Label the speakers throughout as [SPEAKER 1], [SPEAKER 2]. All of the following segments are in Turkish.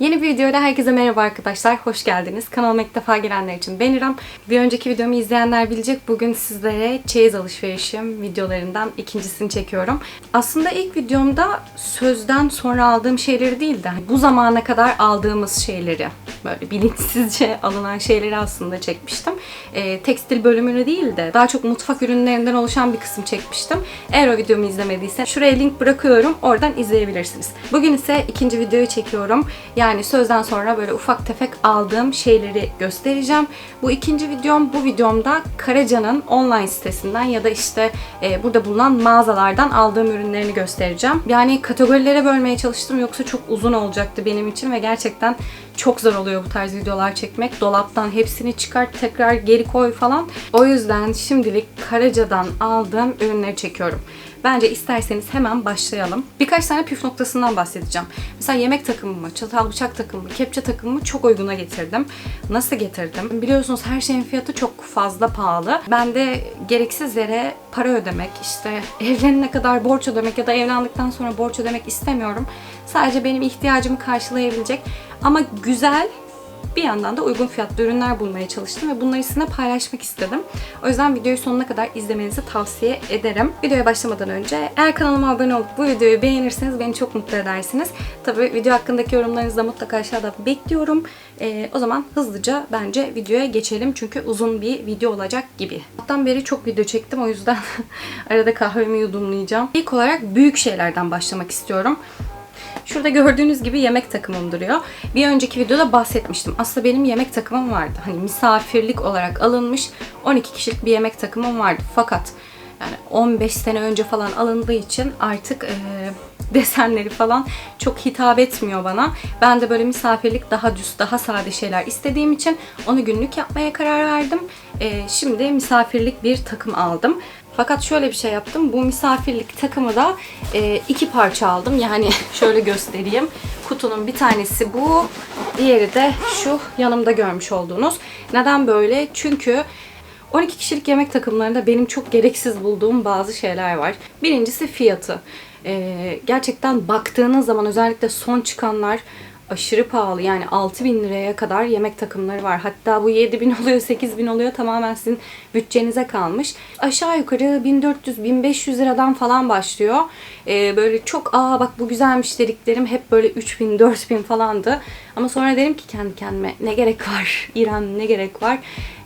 [SPEAKER 1] Yeni bir videoyla herkese merhaba arkadaşlar. Hoş geldiniz. Kanalıma ilk defa gelenler için ben İrem. Bir önceki videomu izleyenler bilecek. Bugün sizlere çeyiz alışverişim videolarından ikincisini çekiyorum. Aslında ilk videomda sözden sonra aldığım şeyleri değil de bu zamana kadar aldığımız şeyleri böyle bilinçsizce alınan şeyleri aslında çekmiştim. Ee, tekstil bölümünü değil de daha çok mutfak ürünlerinden oluşan bir kısım çekmiştim. Eğer o videomu izlemediysen şuraya link bırakıyorum. Oradan izleyebilirsiniz. Bugün ise ikinci videoyu çekiyorum. Yani sözden sonra böyle ufak tefek aldığım şeyleri göstereceğim. Bu ikinci videom. Bu videomda Karaca'nın online sitesinden ya da işte e, burada bulunan mağazalardan aldığım ürünlerini göstereceğim. Yani kategorilere bölmeye çalıştım yoksa çok uzun olacaktı benim için ve gerçekten çok zor oluyor bu tarz videolar çekmek. Dolaptan hepsini çıkart, tekrar geri koy falan. O yüzden şimdilik Karaca'dan aldığım ürünleri çekiyorum. Bence isterseniz hemen başlayalım. Birkaç tane püf noktasından bahsedeceğim. Mesela yemek takımımı, çatal bıçak takımımı, kepçe takımımı çok uyguna getirdim. Nasıl getirdim? Biliyorsunuz her şeyin fiyatı çok fazla pahalı. Ben de gereksiz yere para ödemek, işte evlenene kadar borç ödemek ya da evlendikten sonra borç ödemek istemiyorum. Sadece benim ihtiyacımı karşılayabilecek ama güzel bir yandan da uygun fiyatlı ürünler bulmaya çalıştım ve bunları sizinle paylaşmak istedim. O yüzden videoyu sonuna kadar izlemenizi tavsiye ederim. Videoya başlamadan önce eğer kanalıma abone olup bu videoyu beğenirseniz beni çok mutlu edersiniz. Tabii video hakkındaki yorumlarınızı da mutlaka aşağıda bekliyorum. Ee, o zaman hızlıca bence videoya geçelim çünkü uzun bir video olacak gibi. Hatta beri çok video çektim o yüzden arada kahvemi yudumlayacağım. İlk olarak büyük şeylerden başlamak istiyorum. Şurada gördüğünüz gibi yemek takımım duruyor. Bir önceki videoda bahsetmiştim. Aslında benim yemek takımım vardı. Hani misafirlik olarak alınmış 12 kişilik bir yemek takımım vardı. Fakat yani 15 sene önce falan alındığı için artık e, desenleri falan çok hitap etmiyor bana. Ben de böyle misafirlik daha düz, daha sade şeyler istediğim için onu günlük yapmaya karar verdim. E, şimdi misafirlik bir takım aldım. Fakat şöyle bir şey yaptım. Bu misafirlik takımı da e, iki parça aldım. Yani şöyle göstereyim. Kutunun bir tanesi bu. Diğeri de şu yanımda görmüş olduğunuz. Neden böyle? Çünkü 12 kişilik yemek takımlarında benim çok gereksiz bulduğum bazı şeyler var. Birincisi fiyatı. E, gerçekten baktığınız zaman özellikle son çıkanlar aşırı pahalı. Yani 6000 liraya kadar yemek takımları var. Hatta bu 7000 oluyor, 8000 oluyor. Tamamen sizin bütçenize kalmış. Aşağı yukarı 1400-1500 liradan falan başlıyor. Ee, böyle çok aa bak bu güzelmiş dediklerim hep böyle 3000, 4000 falandı. Ama sonra dedim ki kendi kendime ne gerek var İrem ne gerek var.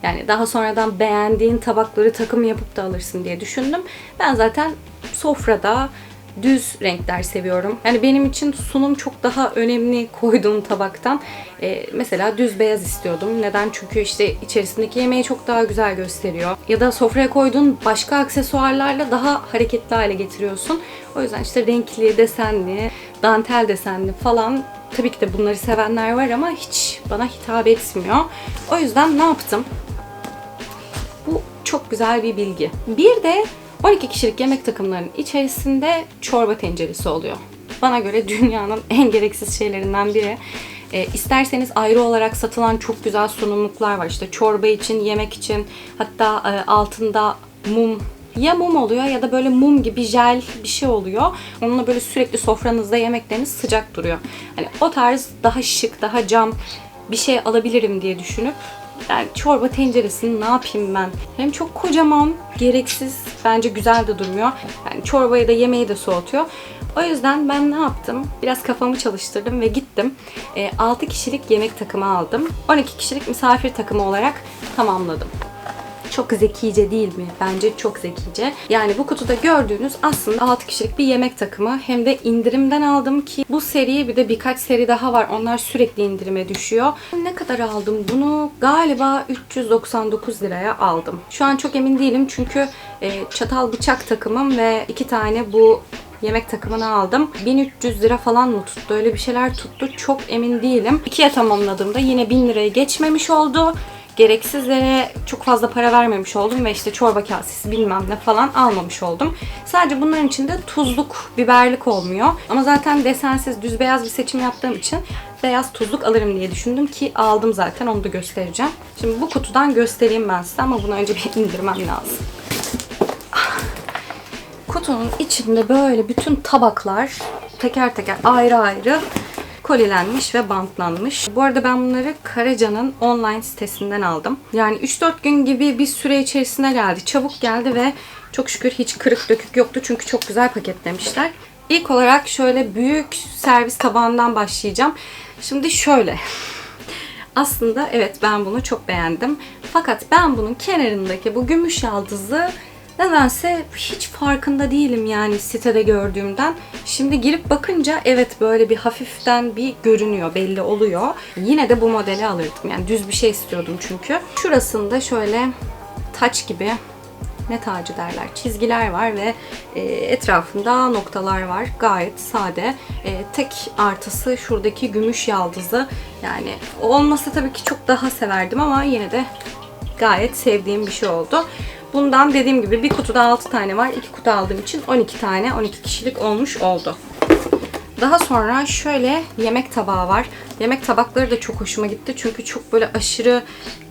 [SPEAKER 1] Yani daha sonradan beğendiğin tabakları takım yapıp da alırsın diye düşündüm. Ben zaten sofrada düz renkler seviyorum. Yani benim için sunum çok daha önemli koyduğum tabaktan. Ee, mesela düz beyaz istiyordum. Neden? Çünkü işte içerisindeki yemeği çok daha güzel gösteriyor. Ya da sofraya koyduğun başka aksesuarlarla daha hareketli hale getiriyorsun. O yüzden işte renkli, desenli, dantel desenli falan Tabii ki de bunları sevenler var ama hiç bana hitap etmiyor. O yüzden ne yaptım? Bu çok güzel bir bilgi. Bir de 12 kişilik yemek takımlarının içerisinde çorba tenceresi oluyor. Bana göre dünyanın en gereksiz şeylerinden biri. E, isterseniz ayrı olarak satılan çok güzel sunumluklar var. İşte çorba için, yemek için, hatta e, altında mum ya mum oluyor ya da böyle mum gibi jel bir şey oluyor. Onunla böyle sürekli sofranızda yemekleriniz sıcak duruyor. Hani o tarz daha şık, daha cam bir şey alabilirim diye düşünüp yani çorba tenceresini ne yapayım ben? Hem çok kocaman, gereksiz, bence güzel de durmuyor. Yani çorbayı da yemeği de soğutuyor. O yüzden ben ne yaptım? Biraz kafamı çalıştırdım ve gittim. E, 6 kişilik yemek takımı aldım. 12 kişilik misafir takımı olarak tamamladım. Çok zekice değil mi? Bence çok zekice. Yani bu kutuda gördüğünüz aslında 6 kişilik bir yemek takımı. Hem de indirimden aldım ki bu seri bir de birkaç seri daha var. Onlar sürekli indirime düşüyor. Ne kadar aldım bunu? Galiba 399 liraya aldım. Şu an çok emin değilim çünkü e, çatal bıçak takımım ve iki tane bu yemek takımını aldım. 1300 lira falan mı tuttu? Öyle bir şeyler tuttu. Çok emin değilim. İkiye tamamladığımda yine 1000 lirayı geçmemiş oldu gereksizlere çok fazla para vermemiş oldum ve işte çorba kasesi bilmem ne falan almamış oldum. Sadece bunların içinde tuzluk, biberlik olmuyor. Ama zaten desensiz düz beyaz bir seçim yaptığım için beyaz tuzluk alırım diye düşündüm ki aldım zaten onu da göstereceğim. Şimdi bu kutudan göstereyim ben size ama bunu önce bir indirmem lazım. Kutunun içinde böyle bütün tabaklar teker teker ayrı ayrı kolilenmiş ve bantlanmış. Bu arada ben bunları Karaca'nın online sitesinden aldım. Yani 3-4 gün gibi bir süre içerisinde geldi. Çabuk geldi ve çok şükür hiç kırık dökük yoktu çünkü çok güzel paketlemişler. İlk olarak şöyle büyük servis tabağından başlayacağım. Şimdi şöyle. Aslında evet ben bunu çok beğendim. Fakat ben bunun kenarındaki bu gümüş yaldızı nedense hiç farkında değilim yani sitede gördüğümden. Şimdi girip bakınca evet böyle bir hafiften bir görünüyor, belli oluyor. Yine de bu modeli alırdım. Yani düz bir şey istiyordum çünkü. Şurasında şöyle taç gibi ne tacı derler çizgiler var ve e, etrafında noktalar var. Gayet sade. E, tek artısı şuradaki gümüş yaldızı. Yani olmasa tabii ki çok daha severdim ama yine de gayet sevdiğim bir şey oldu. Bundan dediğim gibi bir kutuda 6 tane var. 2 kutu aldığım için 12 tane 12 kişilik olmuş oldu. Daha sonra şöyle yemek tabağı var. Yemek tabakları da çok hoşuma gitti. Çünkü çok böyle aşırı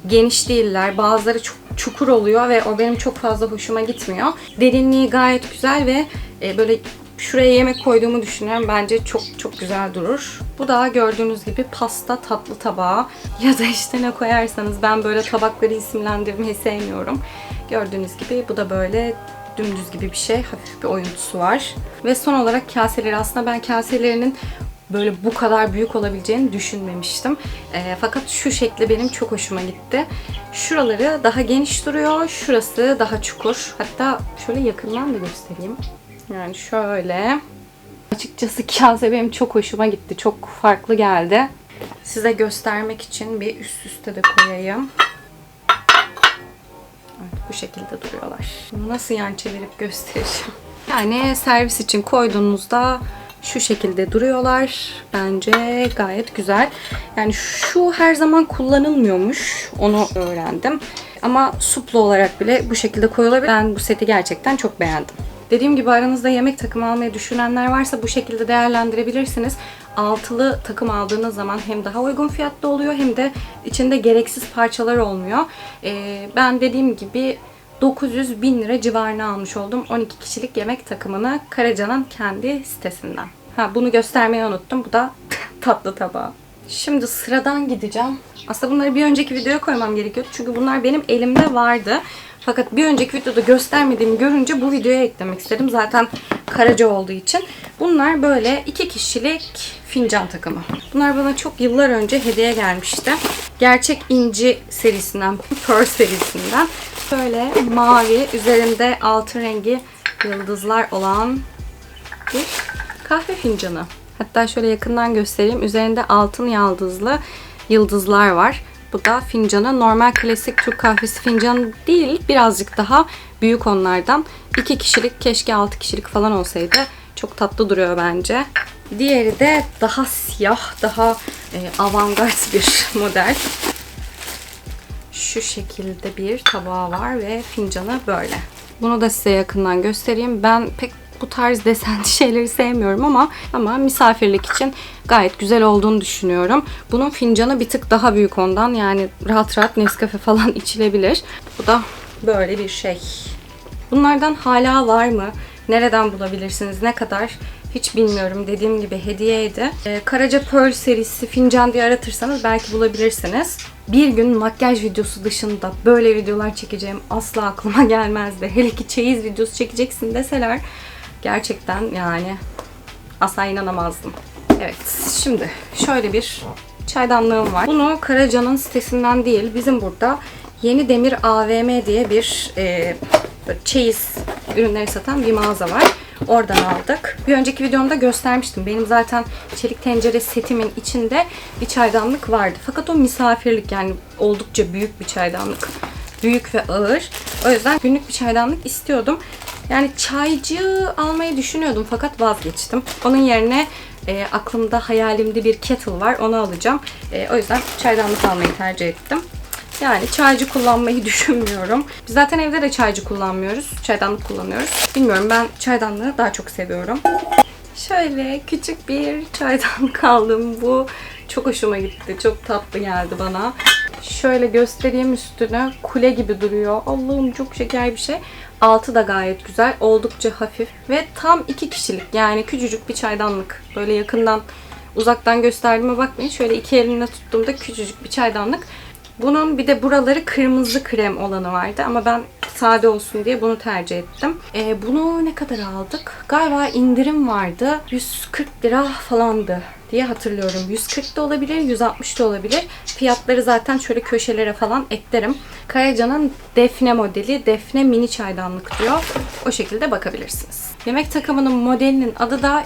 [SPEAKER 1] geniş değiller. Bazıları çok çukur oluyor ve o benim çok fazla hoşuma gitmiyor. Derinliği gayet güzel ve e, böyle şuraya yemek koyduğumu düşünüyorum. Bence çok çok güzel durur. Bu da gördüğünüz gibi pasta tatlı tabağı ya da işte ne koyarsanız ben böyle tabakları isimlendirmeyi sevmiyorum. Gördüğünüz gibi bu da böyle dümdüz gibi bir şey. Hafif bir oyuntusu var. Ve son olarak kaseleri. Aslında ben kaselerinin böyle bu kadar büyük olabileceğini düşünmemiştim. E, fakat şu şekli benim çok hoşuma gitti. Şuraları daha geniş duruyor. Şurası daha çukur. Hatta şöyle yakından da göstereyim. Yani şöyle. Açıkçası kase benim çok hoşuma gitti. Çok farklı geldi. Size göstermek için bir üst üste de koyayım. Bu şekilde duruyorlar. Bunu nasıl yan çevirip göstereceğim? Yani servis için koyduğunuzda şu şekilde duruyorlar. Bence gayet güzel. Yani şu her zaman kullanılmıyormuş. Onu öğrendim. Ama suplu olarak bile bu şekilde koyulabilir. Ben bu seti gerçekten çok beğendim. Dediğim gibi aranızda yemek takımı almayı düşünenler varsa bu şekilde değerlendirebilirsiniz. Altılı takım aldığınız zaman hem daha uygun fiyatlı oluyor hem de içinde gereksiz parçalar olmuyor. Ee, ben dediğim gibi 900 bin lira civarına almış oldum 12 kişilik yemek takımını Karaca'nın kendi sitesinden. Ha bunu göstermeyi unuttum. Bu da tatlı tabağı. Şimdi sıradan gideceğim. Aslında bunları bir önceki videoya koymam gerekiyordu. Çünkü bunlar benim elimde vardı. Fakat bir önceki videoda göstermediğimi görünce bu videoya eklemek istedim. Zaten Karaca olduğu için. Bunlar böyle iki kişilik fincan takımı. Bunlar bana çok yıllar önce hediye gelmişti. Gerçek inci serisinden, Pearl serisinden. Böyle mavi, üzerinde altın rengi yıldızlar olan bir kahve fincanı. Hatta şöyle yakından göstereyim. Üzerinde altın yaldızlı yıldızlar var. Bu da fincanı normal klasik Türk kahvesi fincanı değil. Birazcık daha büyük onlardan. 2 kişilik keşke 6 kişilik falan olsaydı. Çok tatlı duruyor bence. Diğeri de daha siyah, daha e, avantgard bir model. Şu şekilde bir tabağı var ve fincanı böyle. Bunu da size yakından göstereyim. Ben pek bu tarz desenli şeyleri sevmiyorum ama ama misafirlik için gayet güzel olduğunu düşünüyorum. Bunun fincanı bir tık daha büyük ondan. Yani rahat rahat Nescafe falan içilebilir. Bu da böyle bir şey. Bunlardan hala var mı? Nereden bulabilirsiniz? Ne kadar? Hiç bilmiyorum. Dediğim gibi hediyeydi. Ee, Karaca Pearl serisi fincan diye aratırsanız belki bulabilirsiniz. Bir gün makyaj videosu dışında böyle videolar çekeceğim asla aklıma gelmezdi. Hele ki çeyiz videosu çekeceksin deseler gerçekten yani asla inanamazdım. Evet şimdi şöyle bir çaydanlığım var. Bunu Karaca'nın sitesinden değil bizim burada Yeni Demir AVM diye bir e, çeyiz ürünleri satan bir mağaza var. Oradan aldık. Bir önceki videomda göstermiştim. Benim zaten çelik tencere setimin içinde bir çaydanlık vardı. Fakat o misafirlik yani oldukça büyük bir çaydanlık. Büyük ve ağır. O yüzden günlük bir çaydanlık istiyordum. Yani çaycı almayı düşünüyordum fakat vazgeçtim. Onun yerine e, aklımda hayalimde bir kettle var. Onu alacağım. E, o yüzden çaydanlık almayı tercih ettim. Yani çaycı kullanmayı düşünmüyorum. Biz zaten evde de çaycı kullanmıyoruz. Çaydanlık kullanıyoruz. Bilmiyorum ben çaydanlığı daha çok seviyorum. Şöyle küçük bir çaydanlık aldım. Bu çok hoşuma gitti. Çok tatlı geldi bana. Şöyle göstereyim üstünü. Kule gibi duruyor. Allah'ım çok şeker bir şey. Altı da gayet güzel. Oldukça hafif. Ve tam iki kişilik. Yani küçücük bir çaydanlık. Böyle yakından Uzaktan gösterdiğime bakmayın. Şöyle iki elimle tuttuğumda küçücük bir çaydanlık. Bunun bir de buraları kırmızı krem olanı vardı ama ben sade olsun diye bunu tercih ettim. Ee, bunu ne kadar aldık? Galiba indirim vardı. 140 lira falandı diye hatırlıyorum. 140 da olabilir, 160 da olabilir. Fiyatları zaten şöyle köşelere falan eklerim. Kayaca'nın Defne modeli, Defne mini çaydanlık diyor. O şekilde bakabilirsiniz. Yemek takımının modelinin adı da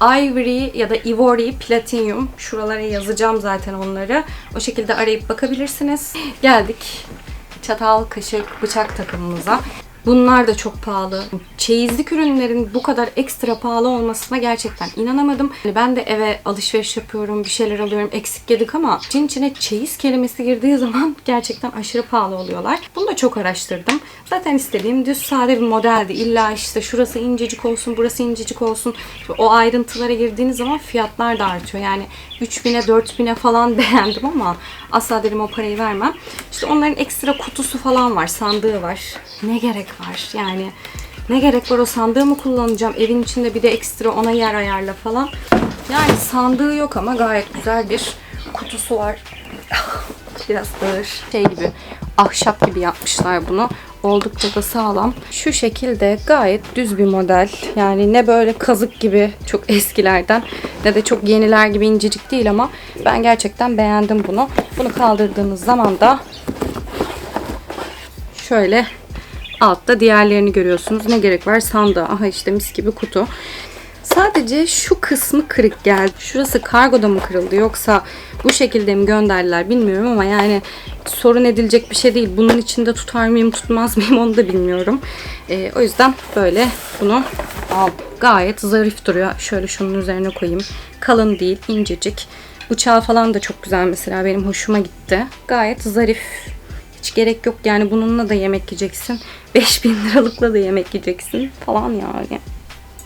[SPEAKER 1] Ivory ya da Ivory Platinum. Şuralara yazacağım zaten onları. O şekilde arayıp bakabilirsiniz. Geldik çatal, kaşık, bıçak takımımıza. Bunlar da çok pahalı. Çeyizlik ürünlerin bu kadar ekstra pahalı olmasına gerçekten inanamadım. Hani ben de eve alışveriş yapıyorum, bir şeyler alıyorum, eksik yedik ama için içine çeyiz kelimesi girdiği zaman gerçekten aşırı pahalı oluyorlar. Bunu da çok araştırdım. Zaten istediğim düz sade bir modeldi. İlla işte şurası incecik olsun, burası incecik olsun. O ayrıntılara girdiğiniz zaman fiyatlar da artıyor. Yani 3000'e 4000'e falan beğendim ama asla dedim o parayı vermem. İşte onların ekstra kutusu falan var, sandığı var. Ne gerek var yani. Ne gerek var o sandığı mı kullanacağım? Evin içinde bir de ekstra ona yer ayarla falan. Yani sandığı yok ama gayet güzel bir kutusu var. Biraz ağır. Şey gibi, ahşap gibi yapmışlar bunu. Oldukça da sağlam. Şu şekilde gayet düz bir model. Yani ne böyle kazık gibi çok eskilerden ne de çok yeniler gibi incecik değil ama ben gerçekten beğendim bunu. Bunu kaldırdığınız zaman da şöyle altta diğerlerini görüyorsunuz. Ne gerek var sandığa. Aha işte mis gibi kutu. Sadece şu kısmı kırık geldi. Şurası kargoda mı kırıldı yoksa bu şekilde mi gönderdiler bilmiyorum ama yani sorun edilecek bir şey değil. Bunun içinde tutar mıyım tutmaz mıyım onu da bilmiyorum. Ee, o yüzden böyle bunu al. Gayet zarif duruyor. Şöyle şunun üzerine koyayım. Kalın değil incecik. Bıçağı falan da çok güzel mesela benim hoşuma gitti. Gayet zarif. Hiç gerek yok yani bununla da yemek yiyeceksin. 5000 liralıkla da yemek yiyeceksin falan yani.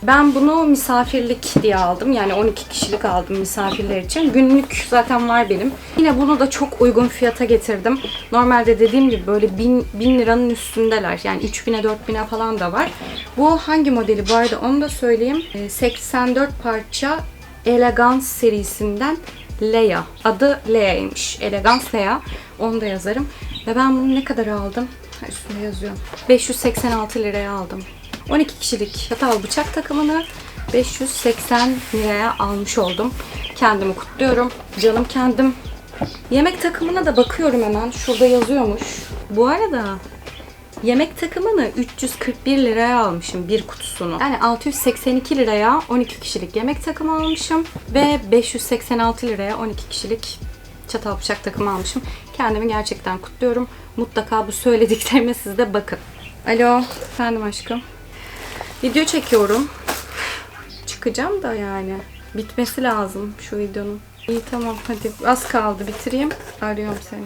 [SPEAKER 1] Ben bunu misafirlik diye aldım. Yani 12 kişilik aldım misafirler için. Günlük zaten var benim. Yine bunu da çok uygun fiyata getirdim. Normalde dediğim gibi böyle 1000, 1000 liranın üstündeler. Yani 3000'e 4000'e falan da var. Bu hangi modeli bu arada onu da söyleyeyim. Ee, 84 parça Elegance serisinden Leia. Adı Leia'ymış. Elegance Leia. Onu da yazarım. Ve ben bunu ne kadar aldım? Üstünde yazıyor. 586 liraya aldım. 12 kişilik çatal bıçak takımını 580 liraya almış oldum. Kendimi kutluyorum. Canım kendim. Yemek takımına da bakıyorum hemen. Şurada yazıyormuş. Bu arada yemek takımını 341 liraya almışım bir kutusunu. Yani 682 liraya 12 kişilik yemek takımı almışım. Ve 586 liraya 12 kişilik çatal bıçak takımı almışım. Kendimi gerçekten kutluyorum. Mutlaka bu söylediklerime siz de bakın. Alo, efendim aşkım. Video çekiyorum. Çıkacağım da yani. Bitmesi lazım şu videonun. İyi tamam hadi az kaldı bitireyim. Arıyorum seni.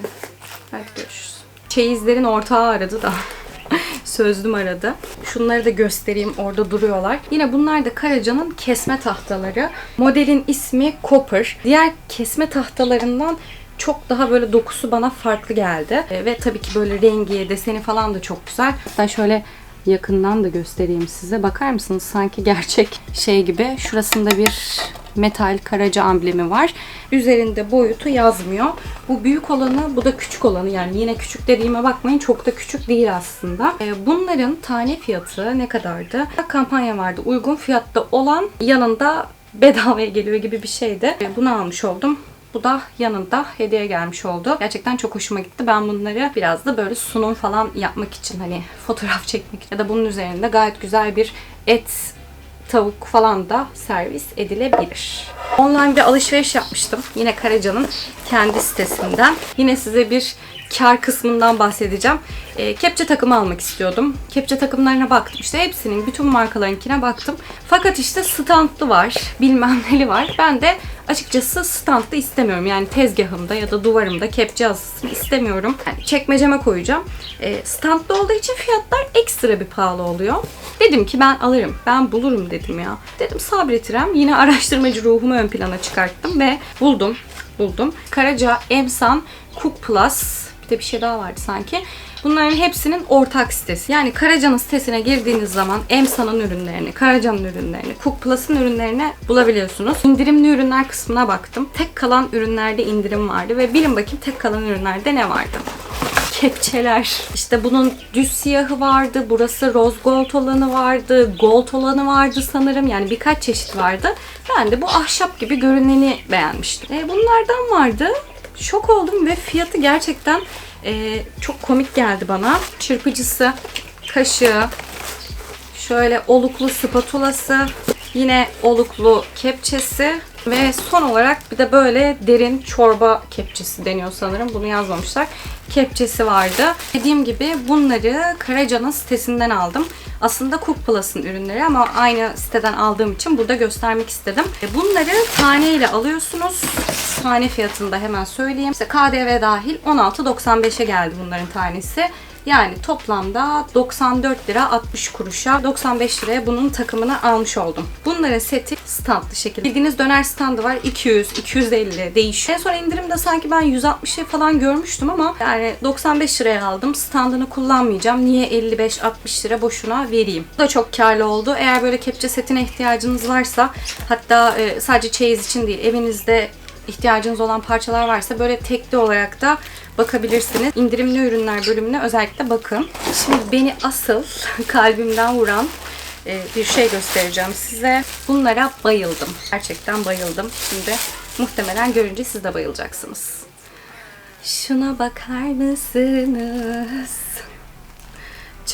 [SPEAKER 1] Hadi görüşürüz. Çeyizlerin ortağı aradı da. Sözlüm aradı. Şunları da göstereyim. Orada duruyorlar. Yine bunlar da Karaca'nın kesme tahtaları. Modelin ismi Copper. Diğer kesme tahtalarından çok daha böyle dokusu bana farklı geldi. E, Ve tabii ki böyle rengi, deseni falan da çok güzel. Hatta şöyle yakından da göstereyim size. Bakar mısınız? Sanki gerçek şey gibi. Şurasında bir metal karaca amblemi var. Üzerinde boyutu yazmıyor. Bu büyük olanı, bu da küçük olanı. Yani yine küçük dediğime bakmayın. Çok da küçük değil aslında. E, Bunların tane fiyatı ne kadardı? Kampanya vardı. Uygun fiyatta olan yanında bedavaya geliyor gibi bir şeydi. E, Bunu almış oldum. Bu da yanında hediye gelmiş oldu. Gerçekten çok hoşuma gitti. Ben bunları biraz da böyle sunum falan yapmak için hani fotoğraf çekmek ya da bunun üzerinde gayet güzel bir et tavuk falan da servis edilebilir. Online bir alışveriş yapmıştım. Yine Karaca'nın kendi sitesinden. Yine size bir kar kısmından bahsedeceğim. E, kepçe takımı almak istiyordum. Kepçe takımlarına baktım. İşte hepsinin, bütün markalarınkine baktım. Fakat işte standlı var, bilmem neli var. Ben de açıkçası standlı istemiyorum. Yani tezgahımda ya da duvarımda kepçe asılsın istemiyorum. Yani çekmeceme koyacağım. E, standlı olduğu için fiyatlar ekstra bir pahalı oluyor. Dedim ki ben alırım, ben bulurum dedim ya. Dedim sabretirim. Yine araştırmacı ruhumu ön plana çıkarttım ve buldum. Buldum. Karaca Emsan Cook Plus de bir şey daha vardı sanki. Bunların hepsinin ortak sitesi. Yani Karaca'nın sitesine girdiğiniz zaman Emsa'nın ürünlerini, Karaca'nın ürünlerini, Cook Plus'ın ürünlerini bulabiliyorsunuz. İndirimli ürünler kısmına baktım. Tek kalan ürünlerde indirim vardı ve bilin bakayım tek kalan ürünlerde ne vardı? kepçeler. İşte bunun düz siyahı vardı. Burası rose gold olanı vardı. Gold olanı vardı sanırım. Yani birkaç çeşit vardı. Ben de bu ahşap gibi görüneni beğenmiştim. E, bunlardan vardı. Şok oldum ve fiyatı gerçekten e, çok komik geldi bana. Çırpıcısı, kaşığı, şöyle oluklu spatulası, yine oluklu kepçesi ve son olarak bir de böyle derin çorba kepçesi deniyor sanırım. Bunu yazmamışlar. Kepçesi vardı. Dediğim gibi bunları Karaca'nın sitesinden aldım. Aslında Cook Plus'ın ürünleri ama aynı siteden aldığım için burada göstermek istedim. E, Bunları taneyle alıyorsunuz. Tane fiyatını da hemen söyleyeyim. İşte KDV dahil 16.95'e geldi bunların tanesi. Yani toplamda 94 lira 60 kuruşa 95 liraya bunun takımını almış oldum. Bunların seti standlı şekilde. Bildiğiniz döner standı var 200, 250 değişiyor. En son indirimde sanki ben 160'ı falan görmüştüm ama yani 95 liraya aldım. Standını kullanmayacağım. Niye 55-60 lira boşuna vereyim? Bu da çok karlı oldu. Eğer böyle kepçe setine ihtiyacınız varsa hatta e, sadece çeyiz için değil evinizde ihtiyacınız olan parçalar varsa böyle tekli olarak da bakabilirsiniz. İndirimli ürünler bölümüne özellikle bakın. Şimdi beni asıl kalbimden vuran e, bir şey göstereceğim size. Bunlara bayıldım. Gerçekten bayıldım. Şimdi muhtemelen görünce siz de bayılacaksınız. Şuna bakar mısınız?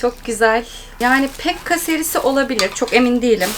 [SPEAKER 1] Çok güzel. Yani Pekka serisi olabilir. Çok emin değilim.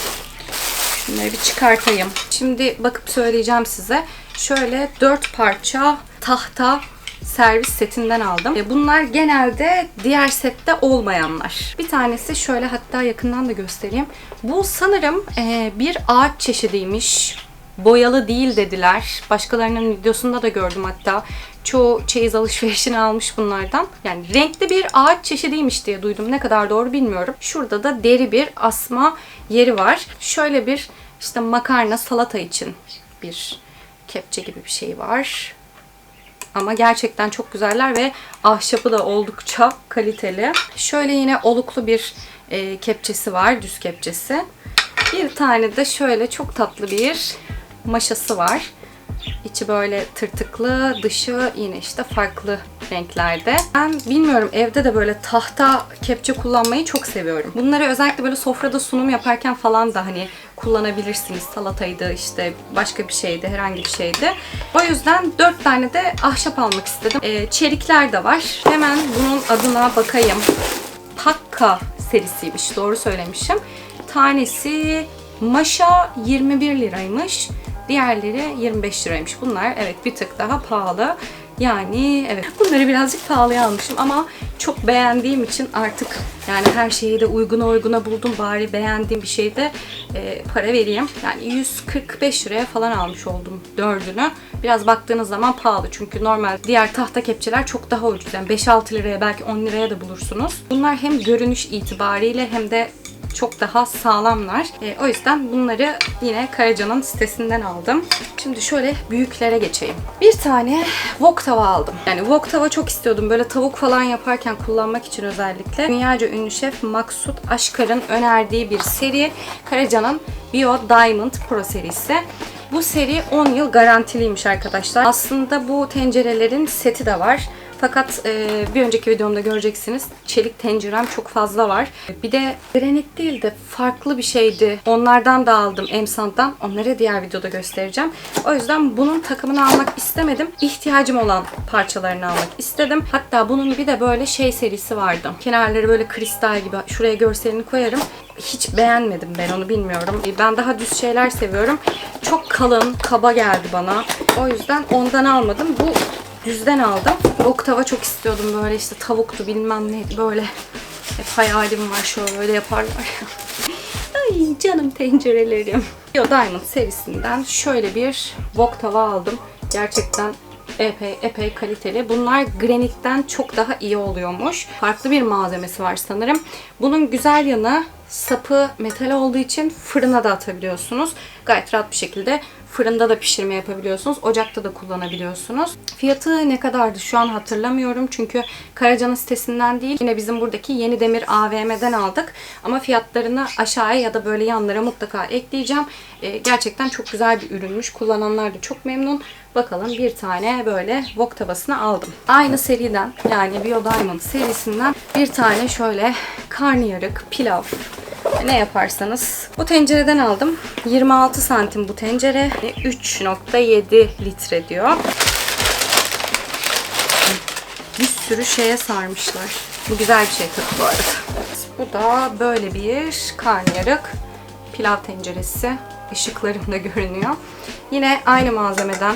[SPEAKER 1] Şunları bir çıkartayım. Şimdi bakıp söyleyeceğim size. Şöyle dört parça tahta servis setinden aldım. E, Bunlar genelde diğer sette olmayanlar. Bir tanesi şöyle hatta yakından da göstereyim. Bu sanırım e, bir ağaç çeşidiymiş. Boyalı değil dediler. Başkalarının videosunda da gördüm hatta. Çoğu çeyiz alışverişini almış bunlardan. Yani renkli bir ağaç çeşidiymiş diye duydum. Ne kadar doğru bilmiyorum. Şurada da deri bir asma yeri var. Şöyle bir işte makarna salata için bir kepçe gibi bir şey var. Ama gerçekten çok güzeller ve ahşapı da oldukça kaliteli. Şöyle yine oluklu bir e, kepçesi var, düz kepçesi. Bir tane de şöyle çok tatlı bir maşası var. İçi böyle tırtıklı, dışı yine işte farklı renklerde. Ben bilmiyorum evde de böyle tahta kepçe kullanmayı çok seviyorum. Bunları özellikle böyle sofrada sunum yaparken falan da hani kullanabilirsiniz. Salataydı işte başka bir şeydi, herhangi bir şeydi. O yüzden 4 tane de ahşap almak istedim. Ee, çelikler de var. Hemen bunun adına bakayım. Pakka serisiymiş. Doğru söylemişim. Tanesi Maşa 21 liraymış. Diğerleri 25 liraymış. Bunlar evet bir tık daha pahalı. Yani evet bunları birazcık pahalıya almışım ama çok beğendiğim için artık yani her şeyi de uyguna uyguna buldum bari beğendiğim bir şeyde e, para vereyim. Yani 145 liraya falan almış oldum dördünü. Biraz baktığınız zaman pahalı çünkü normal diğer tahta kepçeler çok daha ucuz. Yani 5-6 liraya belki 10 liraya da bulursunuz. Bunlar hem görünüş itibariyle hem de çok daha sağlamlar. E, o yüzden bunları yine Karaca'nın sitesinden aldım. Şimdi şöyle büyüklere geçeyim. Bir tane wok tava aldım. Yani wok tava çok istiyordum. Böyle tavuk falan yaparken kullanmak için özellikle. Dünyaca ünlü şef Maksut Aşkar'ın önerdiği bir seri. Karaca'nın Bio Diamond Pro serisi. Bu seri 10 yıl garantiliymiş arkadaşlar. Aslında bu tencerelerin seti de var. Fakat e, bir önceki videomda göreceksiniz çelik tencerem çok fazla var. Bir de granit değil de farklı bir şeydi. Onlardan da aldım Emsand'dan. Onları diğer videoda göstereceğim. O yüzden bunun takımını almak istemedim. İhtiyacım olan parçalarını almak istedim. Hatta bunun bir de böyle şey serisi vardı. Kenarları böyle kristal gibi. Şuraya görselini koyarım. Hiç beğenmedim ben onu bilmiyorum. Ben daha düz şeyler seviyorum. Çok kalın, kaba geldi bana. O yüzden ondan almadım. Bu düzden aldım. Oktava çok istiyordum böyle işte tavuktu bilmem ne böyle. Hep hayalim var şöyle yaparlar ya. Ay canım tencerelerim. Yo Diamond serisinden şöyle bir wok tava aldım. Gerçekten epey epey kaliteli. Bunlar granitten çok daha iyi oluyormuş. Farklı bir malzemesi var sanırım. Bunun güzel yanı sapı metal olduğu için fırına da atabiliyorsunuz. Gayet rahat bir şekilde Fırında da pişirme yapabiliyorsunuz. Ocakta da kullanabiliyorsunuz. Fiyatı ne kadardı şu an hatırlamıyorum. Çünkü Karaca'nın sitesinden değil. Yine bizim buradaki Yeni Demir AVM'den aldık. Ama fiyatlarını aşağıya ya da böyle yanlara mutlaka ekleyeceğim. Ee, gerçekten çok güzel bir ürünmüş. Kullananlar da çok memnun. Bakalım bir tane böyle wok tavasını aldım. Aynı seriden yani Bio Diamond serisinden bir tane şöyle karnıyarık, pilav, ne yaparsanız. Bu tencereden aldım. 26 santim bu tencere. 3.7 litre diyor. Bir sürü şeye sarmışlar. Bu güzel bir şey tabii bu arada. Bu da böyle bir karnıyarık pilav tenceresi. Işıklarında görünüyor. Yine aynı malzemeden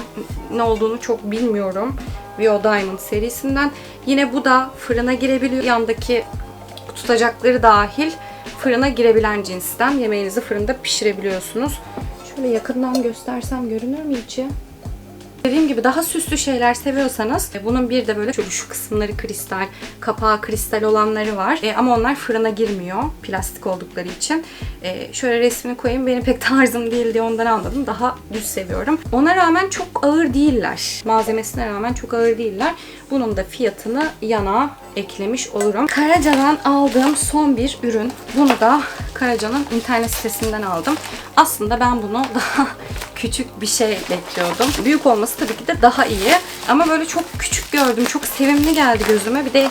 [SPEAKER 1] ne olduğunu çok bilmiyorum. Bio Diamond serisinden. Yine bu da fırına girebiliyor. Yandaki tutacakları dahil fırına girebilen cinsten. Yemeğinizi fırında pişirebiliyorsunuz. Şöyle yakından göstersem görünür mü içi? Dediğim gibi daha süslü şeyler seviyorsanız e, bunun bir de böyle şöyle şu kısımları kristal, kapağı kristal olanları var. E, ama onlar fırına girmiyor plastik oldukları için. E, şöyle resmini koyayım benim pek tarzım değil diye ondan anladım. Daha düz seviyorum. Ona rağmen çok ağır değiller. Malzemesine rağmen çok ağır değiller. Bunun da fiyatını yana eklemiş olurum. Karaca'dan aldığım son bir ürün. Bunu da Karaca'nın internet sitesinden aldım. Aslında ben bunu daha küçük bir şey bekliyordum. Büyük olması tabii ki de daha iyi. Ama böyle çok küçük gördüm. Çok sevimli geldi gözüme. Bir de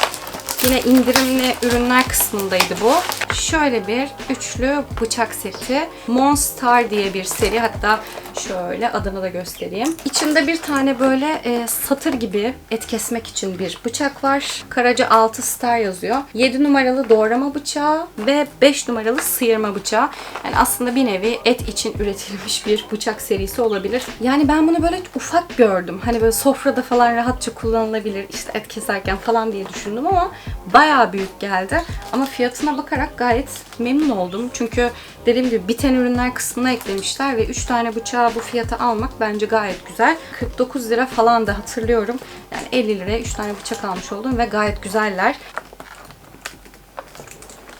[SPEAKER 1] yine indirimli ürünler kısmındaydı bu. Şöyle bir üçlü bıçak seti. Monstar diye bir seri. Hatta şöyle adını da göstereyim. İçinde bir tane böyle e, satır gibi et kesmek için bir bıçak var. Karaca 6 star yazıyor. 7 numaralı doğrama bıçağı ve 5 numaralı sıyırma bıçağı. Yani aslında bir nevi et için üretilmiş bir bıçak serisi olabilir. Yani ben bunu böyle ufak gördüm. Hani böyle sofrada falan rahatça kullanılabilir. işte et keserken falan diye düşündüm ama bayağı büyük geldi. Ama fiyatına bakarak gayet memnun oldum. Çünkü dediğim gibi biten ürünler kısmına eklemişler ve 3 tane bıçağı bu fiyata almak bence gayet güzel. 49 lira falan da hatırlıyorum. Yani 50 liraya 3 tane bıçak almış oldum ve gayet güzeller.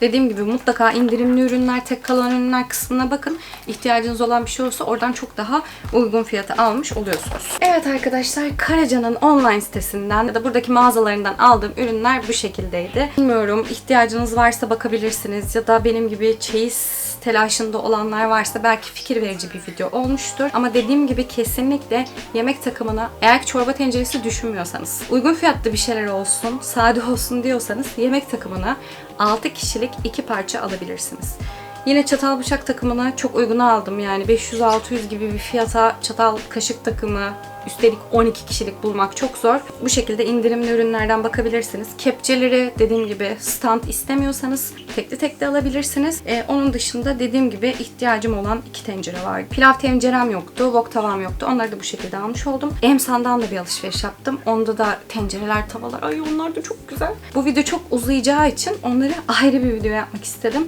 [SPEAKER 1] Dediğim gibi mutlaka indirimli ürünler, tek kalan ürünler kısmına bakın. İhtiyacınız olan bir şey olursa oradan çok daha uygun fiyata almış oluyorsunuz. Evet arkadaşlar Karaca'nın online sitesinden ya da buradaki mağazalarından aldığım ürünler bu şekildeydi. Bilmiyorum ihtiyacınız varsa bakabilirsiniz ya da benim gibi çeyiz telaşında olanlar varsa belki fikir verici bir video olmuştur. Ama dediğim gibi kesinlikle yemek takımına eğer çorba tenceresi düşünmüyorsanız, uygun fiyatlı bir şeyler olsun, sade olsun diyorsanız yemek takımına 6 kişilik 2 parça alabilirsiniz. Yine çatal bıçak takımını çok uyguna aldım. Yani 500-600 gibi bir fiyata çatal kaşık takımı üstelik 12 kişilik bulmak çok zor. Bu şekilde indirimli ürünlerden bakabilirsiniz. Kepçeleri dediğim gibi stand istemiyorsanız tekli tekli alabilirsiniz. Ee, onun dışında dediğim gibi ihtiyacım olan iki tencere vardı. Pilav tencerem yoktu, wok tavam yoktu. Onları da bu şekilde almış oldum. Emsan'dan da bir alışveriş yaptım. Onda da tencereler, tavalar. Ay onlar da çok güzel. Bu video çok uzayacağı için onları ayrı bir video yapmak istedim.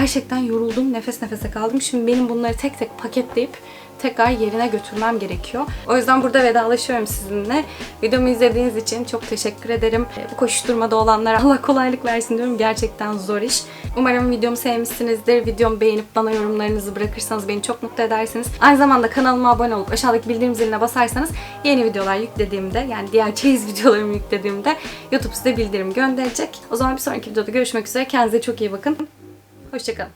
[SPEAKER 1] Gerçekten yoruldum, nefes nefese kaldım. Şimdi benim bunları tek tek paketleyip tekrar yerine götürmem gerekiyor. O yüzden burada vedalaşıyorum sizinle. Videomu izlediğiniz için çok teşekkür ederim. E, Bu koşuşturmada olanlara Allah kolaylık versin diyorum. Gerçekten zor iş. Umarım videomu sevmişsinizdir. Videomu beğenip bana yorumlarınızı bırakırsanız beni çok mutlu edersiniz. Aynı zamanda kanalıma abone olup aşağıdaki bildirim ziline basarsanız yeni videolar yüklediğimde yani diğer çeyiz videolarımı yüklediğimde YouTube size bildirim gönderecek. O zaman bir sonraki videoda görüşmek üzere. Kendinize çok iyi bakın. Hoşçakalın.